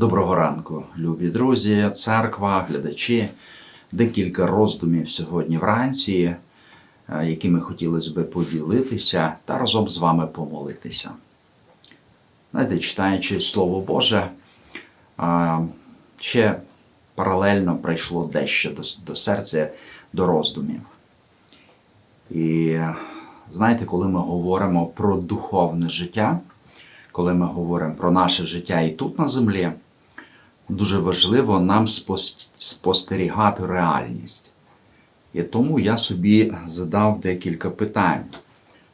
Доброго ранку, любі друзі, церква, глядачі. Декілька роздумів сьогодні вранці, е, якими хотілося би поділитися та разом з вами помолитися. Знаєте, читаючи Слово Боже, ще паралельно прийшло дещо до, до серця, до роздумів. І знаєте, коли ми говоримо про духовне життя, коли ми говоримо про наше життя і тут на землі, дуже важливо нам спостерігати реальність. І тому я собі задав декілька питань.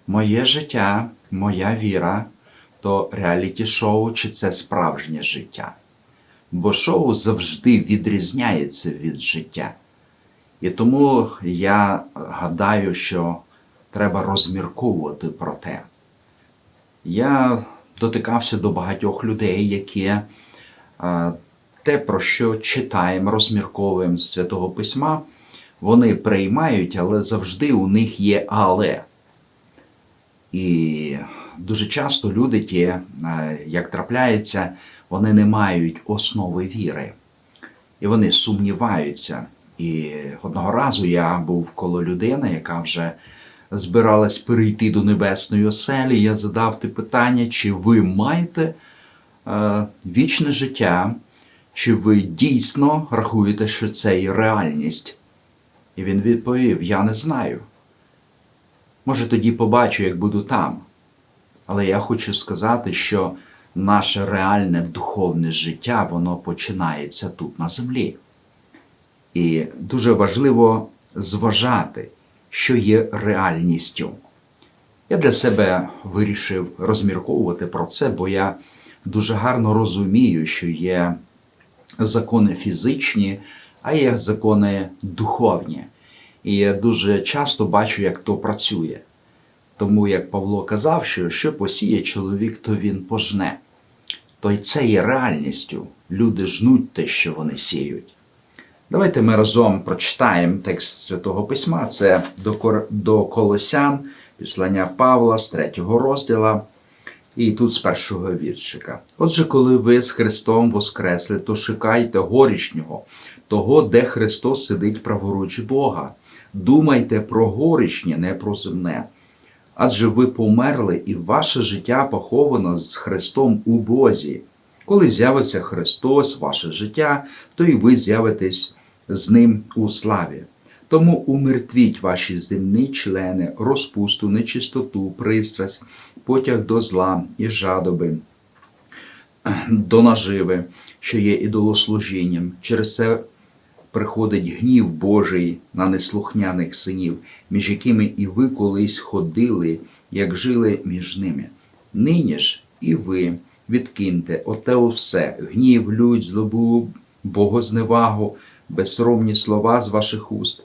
Моє життя, моя віра то реаліті-шоу чи це справжнє життя? Бо шоу завжди відрізняється від життя. І тому я гадаю, що треба розмірковувати про те. Я дотикався до багатьох людей, які е, те, про що читаємо, розмірковуємо з Святого Письма, вони приймають, але завжди у них є але. І дуже часто люди, ті, е, як трапляється, вони не мають основи віри. І вони сумніваються. І одного разу я був коло людини, яка вже збиралась перейти до небесної оселі. Я задав те питання, чи ви маєте е, вічне життя, чи ви дійсно рахуєте, що це є реальність? І він відповів: Я не знаю. Може, тоді побачу, як буду там. Але я хочу сказати, що наше реальне духовне життя, воно починається тут на землі. І дуже важливо зважати, що є реальністю. Я для себе вирішив розмірковувати про це, бо я дуже гарно розумію, що є закони фізичні, а є закони духовні. І я дуже часто бачу, як то працює. Тому, як Павло казав, що що посіє чоловік, то він пожне. То й це є реальністю. Люди жнуть те, що вони сіють. Давайте ми разом прочитаємо текст Святого Письма. Це до, Колосян, післання Павла з третього розділа, і тут з першого віршика. Отже, коли ви з Христом воскресли, то шукайте горішнього, того, де Христос сидить праворуч Бога. Думайте про горішнє, не про земне. Адже ви померли, і ваше життя поховано з Христом у Бозі. Коли з'явиться Христос, ваше життя, то і ви з'явитесь з Ним у славі. Тому умертвіть ваші земні члени, розпусту, нечистоту, пристрасть, потяг до зла і жадоби, до наживи, що є ідолослужінням. Через це приходить гнів Божий на неслухняних синів, між якими і ви колись ходили, як жили між ними. Нині ж і ви відкиньте оте все, гнів, лють, злобу, богозневагу, безсоромні слова з ваших уст.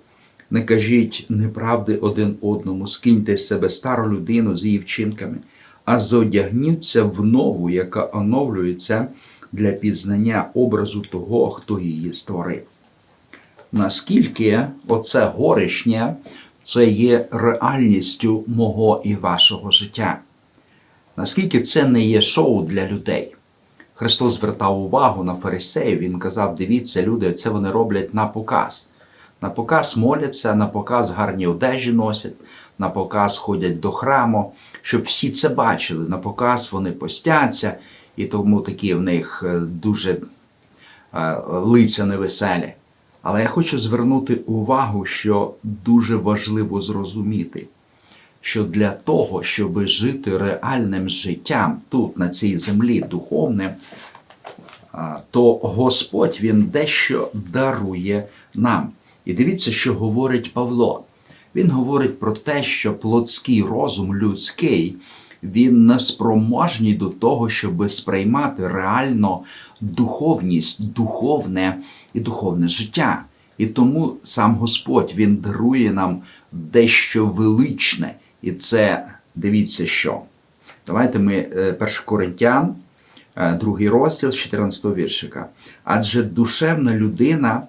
Не кажіть неправди один одному, скиньте з себе стару людину з її вчинками, а зодягніться в нову, яка оновлюється для пізнання образу того, хто її створив. Наскільки оце горішнє це є реальністю мого і вашого життя? Наскільки це не є шоу для людей? Христос звертав увагу на фарисеїв, Він казав: дивіться, люди, це вони роблять на показ. На показ моляться, на показ гарні одежі носять, на показ ходять до храму, щоб всі це бачили. На показ вони постяться, і тому такі в них е, дуже е, лиця невеселі. Але я хочу звернути увагу, що дуже важливо зрозуміти, що для того, щоб жити реальним життям тут, на цій землі, духовним, то Господь Він дещо дарує нам. І дивіться, що говорить Павло. Він говорить про те, що плотський розум людський, він неспроможний до того, щоб сприймати реально духовність, духовне і духовне життя. І тому сам Господь Він дарує нам дещо величне. І це дивіться що. Давайте ми, е, 1 Коринтян, е, другий розділ з 14 віршика. Адже душевна людина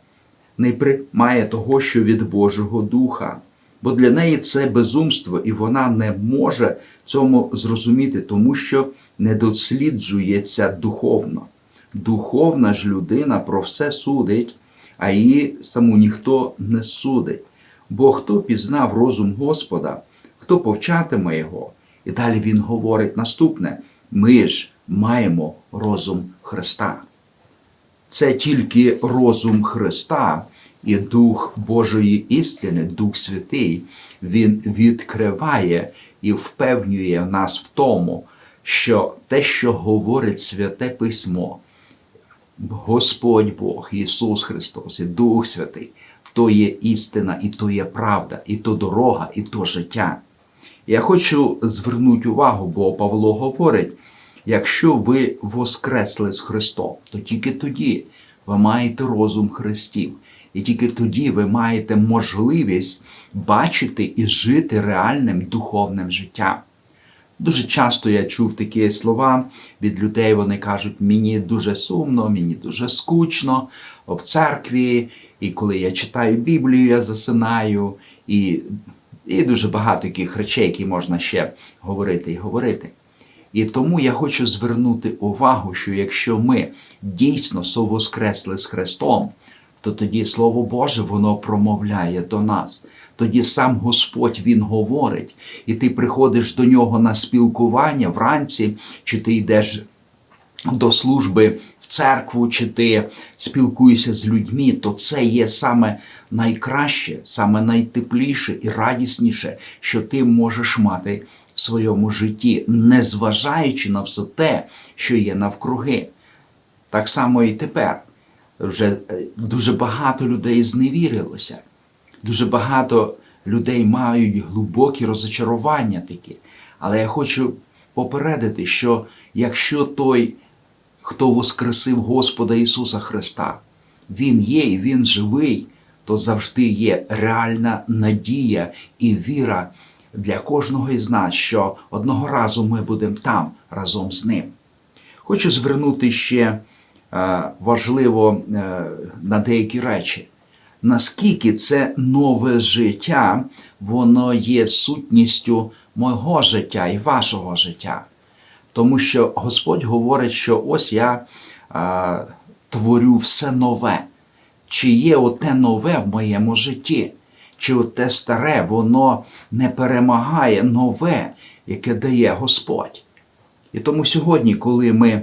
не приймає того, що від Божого Духа, бо для неї це безумство, і вона не може цьому зрозуміти, тому що не досліджується духовно. Духовна ж людина про все судить, а її саму ніхто не судить. Бо хто пізнав розум Господа, хто повчатиме його? І далі він говорить наступне: ми ж маємо розум Христа. Це тільки розум Христа і Дух Божої істини, Дух Святий, Він відкриває і впевнює нас в тому, що те, що говорить Святе Письмо, Господь Бог, Ісус Христос і Дух Святий, то є істина, і то є правда, і то дорога, і то життя. Я хочу звернути увагу, бо Павло говорить: якщо ви воскресли з Христом, то тільки тоді ви маєте розум Христів, і тільки тоді ви маєте можливість бачити і жити реальним духовним життям. Дуже часто я чув такі слова від людей. Вони кажуть, мені дуже сумно, мені дуже скучно в церкві, і коли я читаю Біблію, я засинаю, і, і дуже багато таких речей, які можна ще говорити і говорити. І тому я хочу звернути увагу, що якщо ми дійсно совоскресли з Христом, то тоді Слово Боже воно промовляє до нас. Тоді сам Господь Він говорить, і ти приходиш до нього на спілкування вранці, чи ти йдеш до служби в церкву, чи ти спілкуєшся з людьми, то це є саме найкраще, саме найтепліше і радісніше, що ти можеш мати своєму житті, незважаючи на все те, що є навкруги. Так само і тепер. Вже е, дуже багато людей зневірилося. Дуже багато людей мають глибокі розочарування такі. Але я хочу попередити, що якщо той, хто воскресив Господа Ісуса Христа, Він є і Він живий, то завжди є реальна надія і віра для кожного із нас, що одного разу ми будемо там разом з ним. Хочу звернути ще е, важливо е, на деякі речі наскільки це нове життя, воно є сутністю мого життя і вашого життя. Тому що Господь говорить, що ось я а, творю все нове. Чи є оте нове в моєму житті, чи оте старе, воно не перемагає нове, яке дає Господь. І тому сьогодні, коли ми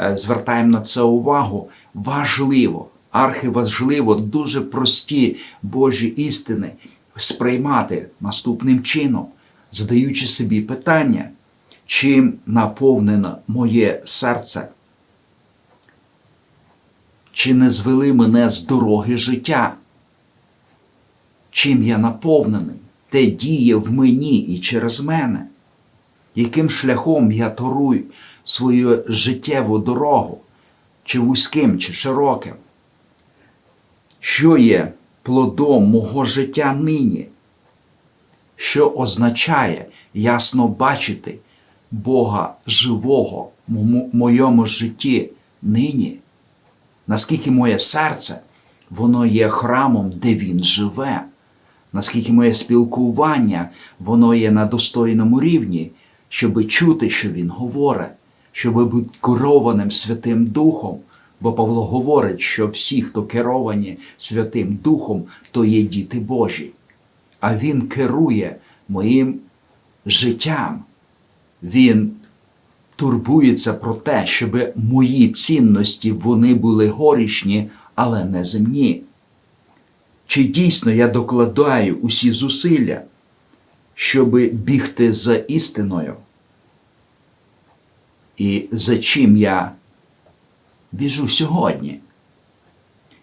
е, звертаємо на це увагу, важливо архиважливо дуже прості Божі істини сприймати наступним чином, задаючи собі питання, чим наповнено моє серце, чи не звели мене з дороги життя, чим я наповнений, те діє в мені і через мене, яким шляхом я торую свою життєву дорогу, чи вузьким, чи широким? Що є плодом мого життя нині, що означає ясно бачити Бога живого в моєму житті нині, наскільки моє серце, воно є храмом, де Він живе, наскільки моє спілкування, воно є на достойному рівні, щоби чути, що Він говорить, щоби бути керованим Святим Духом. Бо Павло говорить, що всі, хто керовані Святим Духом, то є діти Божі. А Він керує моїм життям. Він турбується про те, щоб мої цінності вони були горішні, але не земні. Чи дійсно я докладаю усі зусилля, щоб бігти за істиною? І за чим я біжу сьогодні.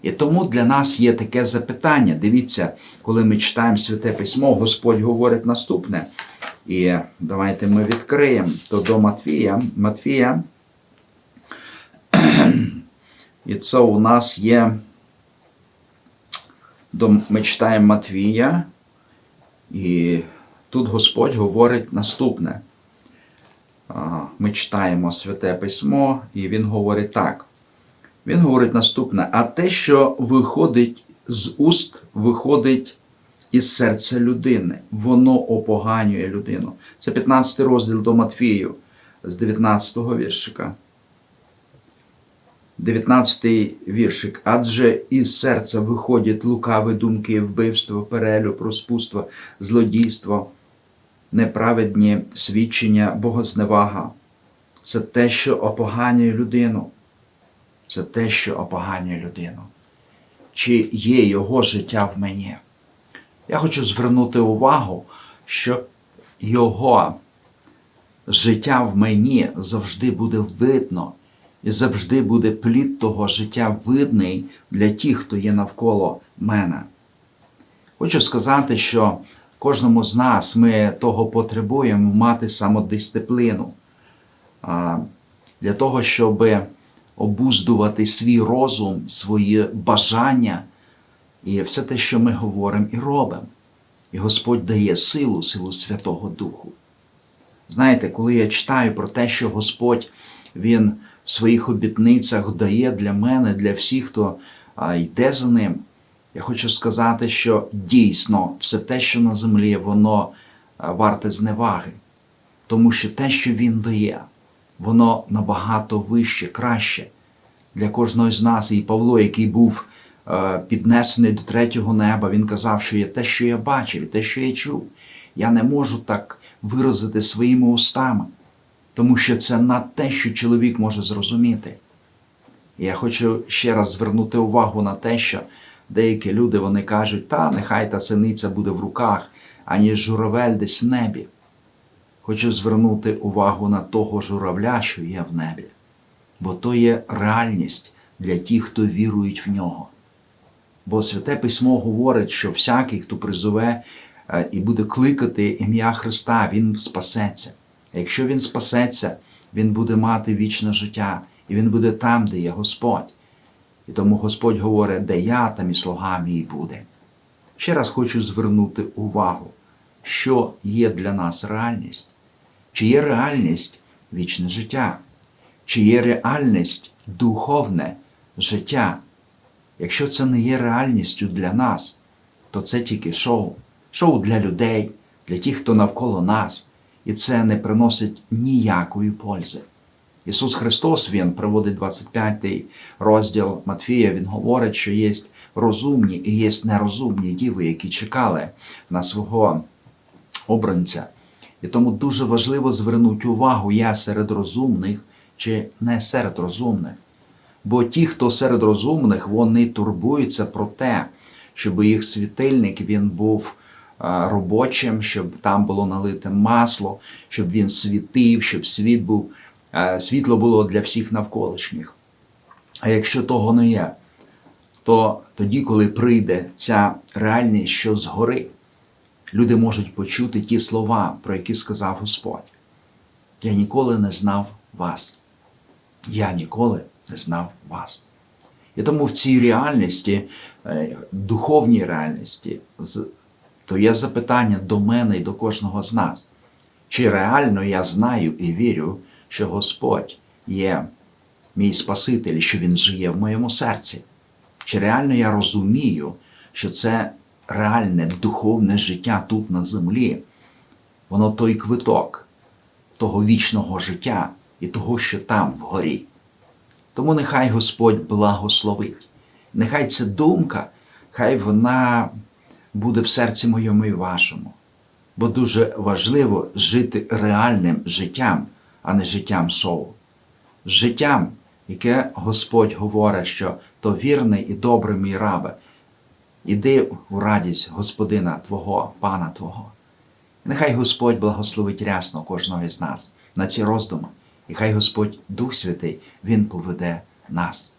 І тому для нас є таке запитання. Дивіться, коли ми читаємо Святе Письмо, Господь говорить наступне. І давайте ми відкриємо то до Матвія. Матвія. І це у нас є. Ми читаємо Матвія, і тут Господь говорить наступне. Ми читаємо Святе Письмо, і Він говорить так. Він говорить наступне: а те, що виходить з уст, виходить із серця людини, воно опоганює людину. Це 15 розділ до Матфію з 19 го віршика. 19 віршик. Адже із серця виходять лукаві думки, вбивство, перелюб, розпутство, злодійство, неправедні свідчення, богозневага. Це те, що опоганює людину. Це те, що опоганює людину. Чи є його життя в мені? Я хочу звернути увагу, що його життя в мені завжди буде видно, і завжди буде плід того життя видний для тих, хто є навколо мене. Хочу сказати, що кожному з нас ми того потребуємо мати самодисципліну для того, щоб обуздувати свій розум, свої бажання і все те, що ми говоримо і робимо. І Господь дає силу, силу Святого Духу. Знаєте, коли я читаю про те, що Господь Він в своїх обітницях дає для мене, для всіх, хто йде за ним, я хочу сказати, що дійсно все те, що на землі, воно варте зневаги. Тому що те, що Він дає, воно набагато вище, краще для кожного з нас. І Павло, який був піднесений до третього неба, він казав, що є те, що я бачив, і те, що я чув. Я не можу так виразити своїми устами, тому що це на те, що чоловік може зрозуміти. Я хочу ще раз звернути увагу на те, що деякі люди вони кажуть, та нехай та синиця буде в руках, аніж журавель десь в небі. Хочу звернути увагу на того журавля, що є в небі, бо то є реальність для тих, хто вірують в нього. Бо Святе Письмо говорить, що всякий, хто призове е, і буде кликати ім'я Христа, він спасеться. Якщо він спасеться, він буде мати вічне життя, і він буде там, де є Господь. І тому Господь говорить, де я, там і слуга мій буде. Ще раз хочу звернути увагу, що є для нас реальність. Чи є реальність вічне життя? Чи є реальність духовне життя? Якщо це не є реальністю для нас, то це тільки шоу. Шоу для людей, для тих, хто навколо нас, і це не приносить ніякої пользи. Ісус Христос Він приводить 25 розділ Матфія, Він говорить, що є розумні і є нерозумні діви, які чекали на свого обранця. І тому дуже важливо звернути увагу, я серед розумних чи не серед розумних. Бо ті, хто серед розумних, вони турбуються про те, щоб їх світильник він був робочим, щоб там було налите масло, щоб він світив, щоб світ був, світло було для всіх навколишніх. А якщо того не є, то тоді, коли прийде ця реальність, що згори, люди можуть почути ті слова, про які сказав Господь. Я ніколи не знав вас. Я ніколи не знав вас. І тому в цій реальності, е, духовній реальності, то є запитання до мене і до кожного з нас. Чи реально я знаю і вірю, що Господь є мій Спаситель, що Він живе в моєму серці? Чи реально я розумію, що це реальне духовне життя тут на землі, воно той квиток того вічного життя і того, що там вгорі. Тому нехай Господь благословить. Нехай ця думка, хай вона буде в серці моєму і вашому. Бо дуже важливо жити реальним життям, а не життям шоу. Життям, яке Господь говорить, що то вірний і добрий мій рабе, іди у радість Господина Твого, Пана Твого. Нехай Господь благословить рясно кожного із нас на ці роздуми, і хай Господь Дух Святий Він поведе нас.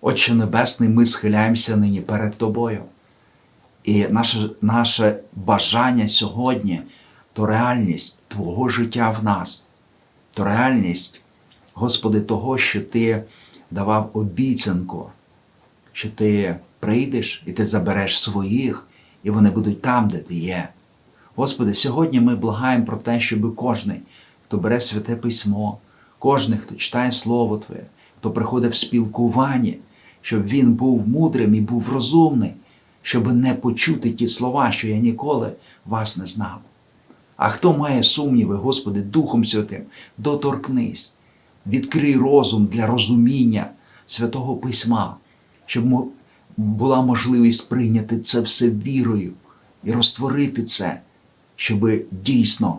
Отче Небесний, ми схиляємося нині перед Тобою. І наше, наше бажання сьогодні то реальність Твого життя в нас, то реальність, Господи, того, що Ти давав обіцянку, що Ти прийдеш і Ти забереш своїх, і вони будуть там, де Ти є. Господи, сьогодні ми благаємо про те, щоб кожний, хто бере святе письмо, кожен, хто читає Слово Твоє, хто приходить в спілкування, щоб він був мудрим і був розумний, щоб не почути ті слова, що я ніколи вас не знав. А хто має сумніви, Господи, Духом Святим, доторкнись, відкрий розум для розуміння Святого Письма, щоб була можливість прийняти це все вірою і розтворити це, щоб дійсно,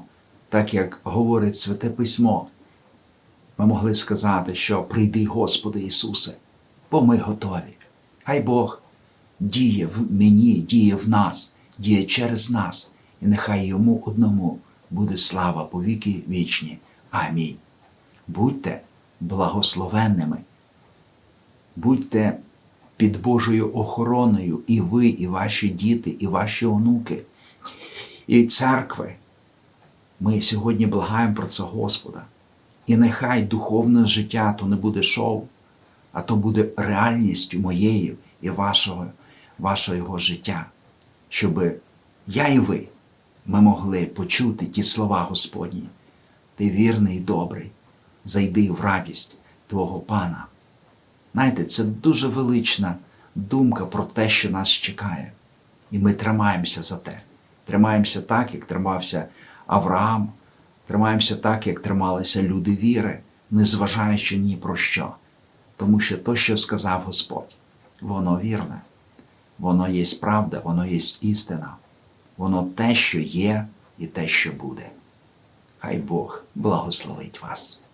так як говорить Святе Письмо, ми могли сказати, що прийди, Господи Ісусе, бо ми готові. Хай Бог діє в мені, діє в нас, діє через нас, і нехай йому одному буде слава по віки вічні. Амінь. Будьте благословенними, будьте під Божою охороною і ви, і ваші діти, і ваші онуки, і церкви. Ми сьогодні благаємо про це Господа. І нехай духовне життя то не буде шоу, а то буде реальністю моєю і вашого, вашого життя, щоб я і ви ми могли почути ті слова Господні. Ти вірний і добрий, зайди в радість Твого Пана. Знаєте, це дуже велична думка про те, що нас чекає. І ми тримаємося за те. Тримаємося так, як тримався Авраам, тримаємося так, як трималися люди віри, незважаючи ні про що. Тому що то, що сказав Господь, воно вірне, воно є правда, воно є істина, воно те, що є, і те, що буде. Хай Бог благословить вас.